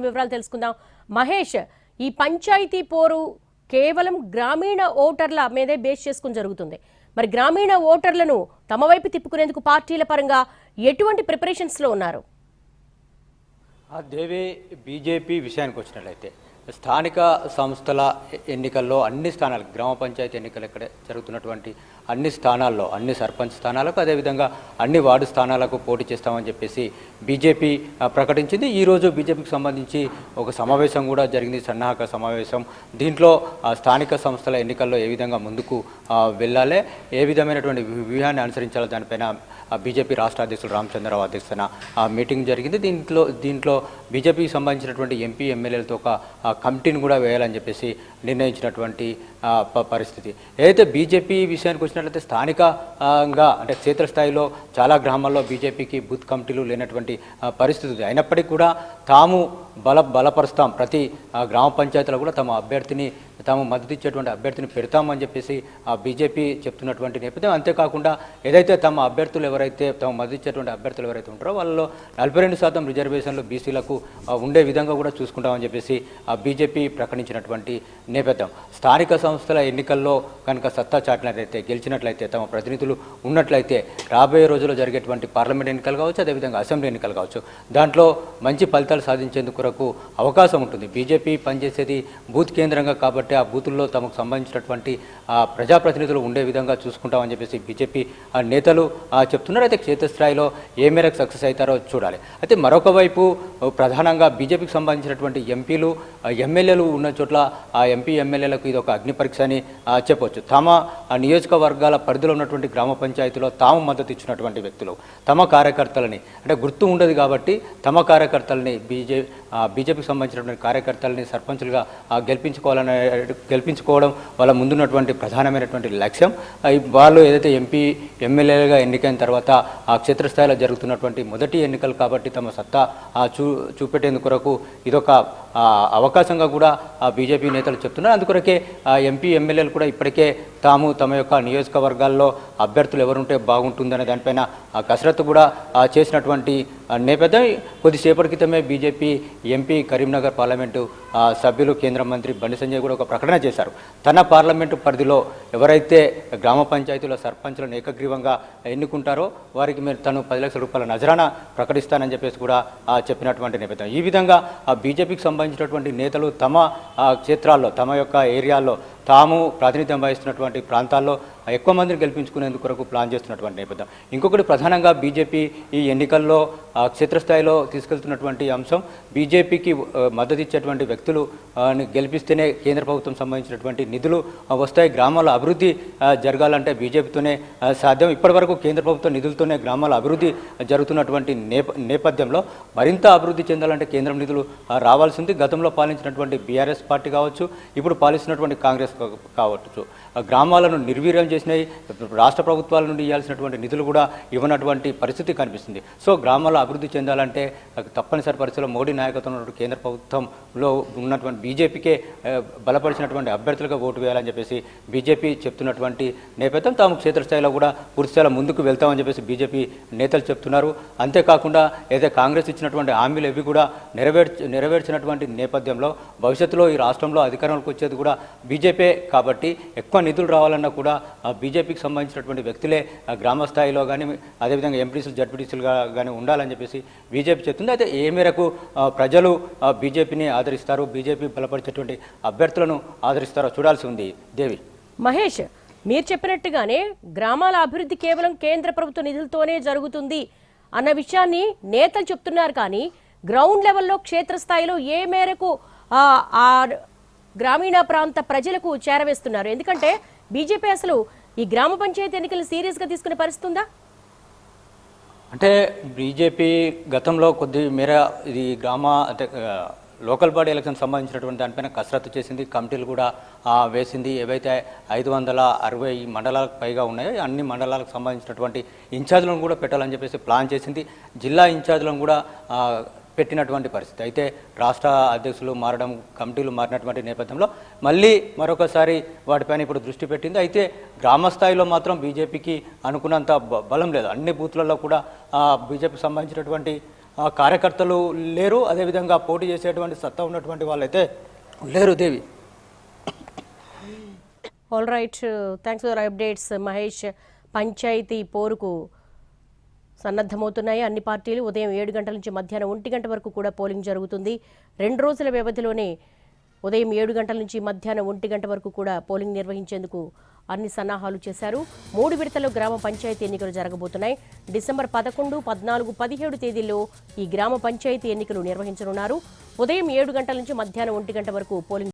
మరిన్ని వివరాలు తెలుసుకుందాం. మహేష్ ఈ పంచాయతీ పోరు కేవలం గ్రామీణ ఓటర్ల మీదే బేస్ చేసుకుని జరుగుతుంది. మరి గ్రామీణ ఓటర్లను తమ వైపు తిప్పుకునేందుకు పార్టీల పరంగా ఎటువంటి ప్రిపరేషన్స్లో ఉన్నారు? దేవి బీజేపీ విషయానికి వచ్చినట్లయితే స్థానిక సంస్థల ఎన్నికల్లో అన్ని స్థానాలు గ్రామ పంచాయతీ ఎన్నికలు ఇక్కడ జరుగుతున్నటువంటి అన్ని స్థానాల్లో అన్ని సర్పంచ్ స్థానాలకు అదేవిధంగా అన్ని వార్డు స్థానాలకు పోటీ చేస్తామని చెప్పేసి బీజేపీ ప్రకటించింది. ఈరోజు బీజేపీకి సంబంధించి ఒక సమావేశం కూడా జరిగింది సన్నాహక సమావేశం. దీంట్లో స్థానిక సంస్థల ఎన్నికల్లో ఏ విధంగా ముందుకు వెళ్ళాలి ఏ విధమైనటువంటి వ్యూహాన్ని అనుసరించాలి దానిపైన బీజేపీ రాష్ట్ర అధ్యక్షుడు రామచంద్రరావు అధ్యక్షతన ఆ మీటింగ్ జరిగింది. దీంట్లో దీంట్లో బీజేపీకి సంబంధించినటువంటి ఎంపీ ఎమ్మెల్యేలతో ఒక కమిటీని కూడా వేయాలని చెప్పేసి నిర్ణయించినటువంటి ప- పరిస్థితి. ఏదైతే బీజేపీ విషయానికి వచ్చినట్లయితే స్థానికంగా అంటే క్షేత్రస్థాయిలో చాలా గ్రామాల్లో బీజేపీకి బూత్ కమిటీలు లేనటువంటి పరిస్థితి ఉంది. అయినప్పటికీ కూడా తాము బల బలపరుస్తాం. ప్రతి గ్రామ పంచాయతీలో కూడా తమ అభ్యర్థిని తాము మద్దతు ఇచ్చేటువంటి అభ్యర్థిని పెడతామని చెప్పేసి ఆ బీజేపీ చెప్తున్నటువంటి నేపథ్యం. అంతేకాకుండా ఏదైతే తమ అభ్యర్థులు ఎవరైతే తమ మద్దతు ఇచ్చేటువంటి అభ్యర్థులు ఎవరైతే ఉంటారో వాళ్ళలో నలభై రెండు శాతం రిజర్వేషన్లు బీసీలకు ఉండే విధంగా కూడా చూసుకుంటామని చెప్పేసి ఆ బీజేపీ ప్రకటించినటువంటి నేపథ్యం. స్థానిక సంస్థల ఎన్నికల్లో కనుక సత్తా చాటినట్లయితే గెలిచినట్లయితే తమ ప్రతినిధులు ఉన్నట్లయితే రాబోయే రోజుల్లో జరిగేటువంటి పార్లమెంట్ ఎన్నికలు కావచ్చు అదేవిధంగా అసెంబ్లీ ఎన్నికలు కావచ్చు దాంట్లో మంచి ఫలితాలు సాధించేందుకు కొరకు అవకాశం ఉంటుంది. బీజేపీ పనిచేసేది బూత్ కేంద్రంగా కాబట్టి ఆ బూతుల్లో తమకు సంబంధించినటువంటి ఆ, ప్రజాప్రతినిధులు ఉండే విధంగా చూసుకుంటామని చెప్పేసి బీజేపీ ఆ, నేతలు చెప్తున్నారు. అయితే క్షేత్రస్థాయిలో ఏ మేరకు సక్సెస్ అవుతారో చూడాలి. అయితే మరొక వైపు ప్రధానంగా బీజేపీకి సంబంధించినటువంటి ఎంపీలు ఎమ్మెల్యేలు ఉన్న చోట్ల ఆ ఎంపీ ఎమ్మెల్యేలకు ఇది ఒక అగ్ని పరీక్ష అని చెప్పవచ్చు తమ నియోజకవర్గాల పరిధిలో ఉన్నటువంటి గ్రామ పంచాయతీలో తాము మద్దతు ఇచ్చినటువంటి వ్యక్తులు తమ కార్యకర్తలని. అంటే గుర్తు ఉండదు కాబట్టి తమ కార్యకర్తలని బీజే బీజేపీకి సంబంధించినటువంటి కార్యకర్తలని సర్పంచులుగా గెలిపించుకోవాలనే గెలిపించుకోవడం వాళ్ళ ముందున్నటువంటి ప్రధానమైనటువంటి లక్ష్యం. వాళ్ళు ఏదైతే ఎంపీ ఎమ్మెల్యేలుగా ఎన్నికైన తర్వాత ఆ క్షేత్రస్థాయిలో జరుగుతున్నటువంటి మొదటి ఎన్నికలు కాబట్టి తమ సత్తా చూ చూపెట్టేందుకు కొరకు ఇదొక అవకాశంగా కూడా ఆ బీజేపీ నేతలు చెప్తున్నారు. అందుకొరకే ఎంపీ ఎమ్మెల్యేలు కూడా ఇప్పటికే తాము తమ యొక్క నియోజకవర్గాల్లో అభ్యర్థులు ఎవరుంటే బాగుంటుందనే దానిపైన కసరత్తు కూడా చేసినటువంటి నేపథ్యం. కొద్దిసేపటి క్రితమే బీజేపీ ఎంపీ కరీంనగర్ పార్లమెంటు సభ్యులు కేంద్ర మంత్రి బండి సంజయ్ కూడా ఒక ప్రకటన చేశారు. తన పార్లమెంటు పరిధిలో ఎవరైతే గ్రామ పంచాయతీల సర్పంచులను ఏకగ్రీవంగా ఎన్నుకుంటారో వారికి మీరు తను పది లక్షల రూపాయల నజరాన ప్రకటిస్తానని చెప్పేసి కూడా చెప్పినటువంటి నేపథ్యం. ఈ విధంగా ఆ సంబంధించి సంబంధించినటువంటి నేతలు తమ ఆ, క్షేత్రాల్లో తమ యొక్క ఏరియాల్లో తాము ప్రాతినిధ్యం వహిస్తున్నటువంటి ప్రాంతాల్లో ఎక్కువ మందిని గెలిపించుకునేందుకు కొరకు ప్లాన్ చేస్తున్నటువంటి నేపథ్యం. ఇంకొకటి ప్రధానంగా బీజేపీ ఈ ఎన్నికల్లో క్షేత్రస్థాయిలో తీసుకెళ్తున్నటువంటి అంశం బీజేపీకి మద్దతు ఇచ్చేటువంటి వ్యక్తులు గెలిపిస్తేనే కేంద్ర ప్రభుత్వం సంబంధించినటువంటి నిధులు వస్తాయి. గ్రామాల అభివృద్ధి జరగాలంటే బీజేపీతోనే సాధ్యం. ఇప్పటివరకు కేంద్ర ప్రభుత్వ నిధులతోనే గ్రామాల అభివృద్ధి జరుగుతున్నటువంటి నేప నేపథ్యంలో మరింత అభివృద్ధి చెందాలంటే కేంద్రం నిధులు రావాల్సింది. గతంలో పాలించినటువంటి బీఆర్ఎస్ పార్టీ కావచ్చు ఇప్పుడు పాలిస్తున్నటువంటి కాంగ్రెస్ కావచ్చు. గ్రామాలను నిర్వీర్యం చేసినాయి. రాష్ట్ర ప్రభుత్వాల నుండి ఇవ్వాల్సినటువంటి నిధులు కూడా ఇవ్వనటువంటి పరిస్థితి కనిపిస్తుంది. సో గ్రామాల అభివృద్ధి చెందాలంటే తప్పనిసరి పరిస్థితుల్లో మోడీ నాయకత్వంలో ఉన్నటువంటి కేంద్ర ప్రభుత్వంలో ఉన్నటువంటి బీజేపీకే బలపరిచినటువంటి అభ్యర్థులుగా ఓటు వేయాలని చెప్పేసి బీజేపీ చెప్తున్నటువంటి నేపథ్యం తాము క్షేత్రస్థాయిలో కూడా పూర్తిస్థాయిలో ముందుకు వెళ్తామని చెప్పేసి బీజేపీ నేతలు చెప్తున్నారు. అంతేకాకుండా ఏదైతే కాంగ్రెస్ ఇచ్చినటువంటి హామీలు ఇవి కూడా నెరవేర్చి నెరవేర్చినటువంటి నేపథ్యంలో భవిష్యత్తులో ఈ రాష్ట్రంలో అధికారంలోకి వచ్చేది కూడా బీజేపీ కాబట్టి ఎక్కువ నిధులు రావాలన్నా కూడా బీజేపీకి సంబంధించినటువంటి వ్యక్తులే గ్రామ స్థాయిలో కానీ అదేవిధంగా ఎంపీసీలు జడ్పీటీసీలుగా కానీ ఉండాలని చెప్పేసి బీజేపీ చెప్తుంది. అయితే ఏ మేరకు ప్రజలు బీజేపీని ఆదరిస్తారు బీజేపీ బలపరిచేటువంటి అభ్యర్థులను ఆదరిస్తారో చూడాల్సి ఉంది. దేవి. మహేష్ మీరు చెప్పినట్టుగానే గ్రామాల అభివృద్ధి కేవలం కేంద్ర ప్రభుత్వ నిధులతోనే జరుగుతుంది అన్న విషయాన్ని నేతలు చెప్తున్నారు కానీ గ్రౌండ్ లెవెల్లో క్షేత్రస్థాయిలో ఏ మేరకు ఆ గ్రామీణ ప్రాంత ప్రజలకు చేరవేస్తున్నారు. ఎందుకంటే బీజేపీ అసలు ఈ గ్రామ పంచాయతీ ఎన్నికలు సీరియస్గా తీసుకునే పరిస్థితి ఉందా? అంటే బీజేపీ గతంలో కొద్ది మేర ఇది గ్రామ లోకల్ బాడీ ఎలక్షన్ సంబంధించినటువంటి దానిపైన కసరత్తు చేసింది. కమిటీలు కూడా వేసింది. ఏవైతే ఐదు వందల అరవై మండలాలకు పైగా ఉన్నాయో అన్ని మండలాలకు సంబంధించినటువంటి ఇన్ఛార్జ్లను కూడా పెట్టాలని చెప్పేసి ప్లాన్ చేసింది. జిల్లా ఇన్ఛార్జ్లను కూడా పెట్టినటువంటి పరిస్థితి. అయితే రాష్ట్ర అధ్యక్షులు మారడం కమిటీలు మారినటువంటి నేపథ్యంలో మళ్ళీ మరొకసారి వాటిపైన ఇప్పుడు దృష్టి పెట్టింది. అయితే గ్రామ స్థాయిలో మాత్రం బీజేపీకి అనుకున్నంత బలం లేదు. అన్ని బూత్లలో కూడా బీజేపీకి సంబంధించినటువంటి కార్యకర్తలు లేరు. అదేవిధంగా పోటీ చేసేటువంటి సత్తా ఉన్నటువంటి వాళ్ళైతే లేరు Devi. All right thanks for updates Mahesh panchayat పోరుకు సన్నద్ధమవుతున్నాయి. అన్ని పార్టీలు ఉదయం ఏడు గంటల నుంచి మధ్యాహ్నం ఒంటి గంట వరకు కూడా పోలింగ్ జరుగుతుంది. రెండు రోజుల వ్యవధిలోనే ఉదయం ఏడు గంటల నుంచి మధ్యాహ్నం ఒంటి గంట వరకు కూడా పోలింగ్ నిర్వహించేందుకు అన్ని సన్నాహాలు చేశారు. మూడు విడతల్లో గ్రామ పంచాయతీ ఎన్నికలు జరగబోతున్నాయి. డిసెంబర్ పదకొండు పద్నాలుగు పదిహేడు తేదీల్లో ఈ గ్రామ పంచాయతీ ఎన్నికలు నిర్వహించనున్నారు. ఉదయం ఏడు గంటల నుంచి మధ్యాహ్నం ఒంటి గంట వరకు పోలింగ్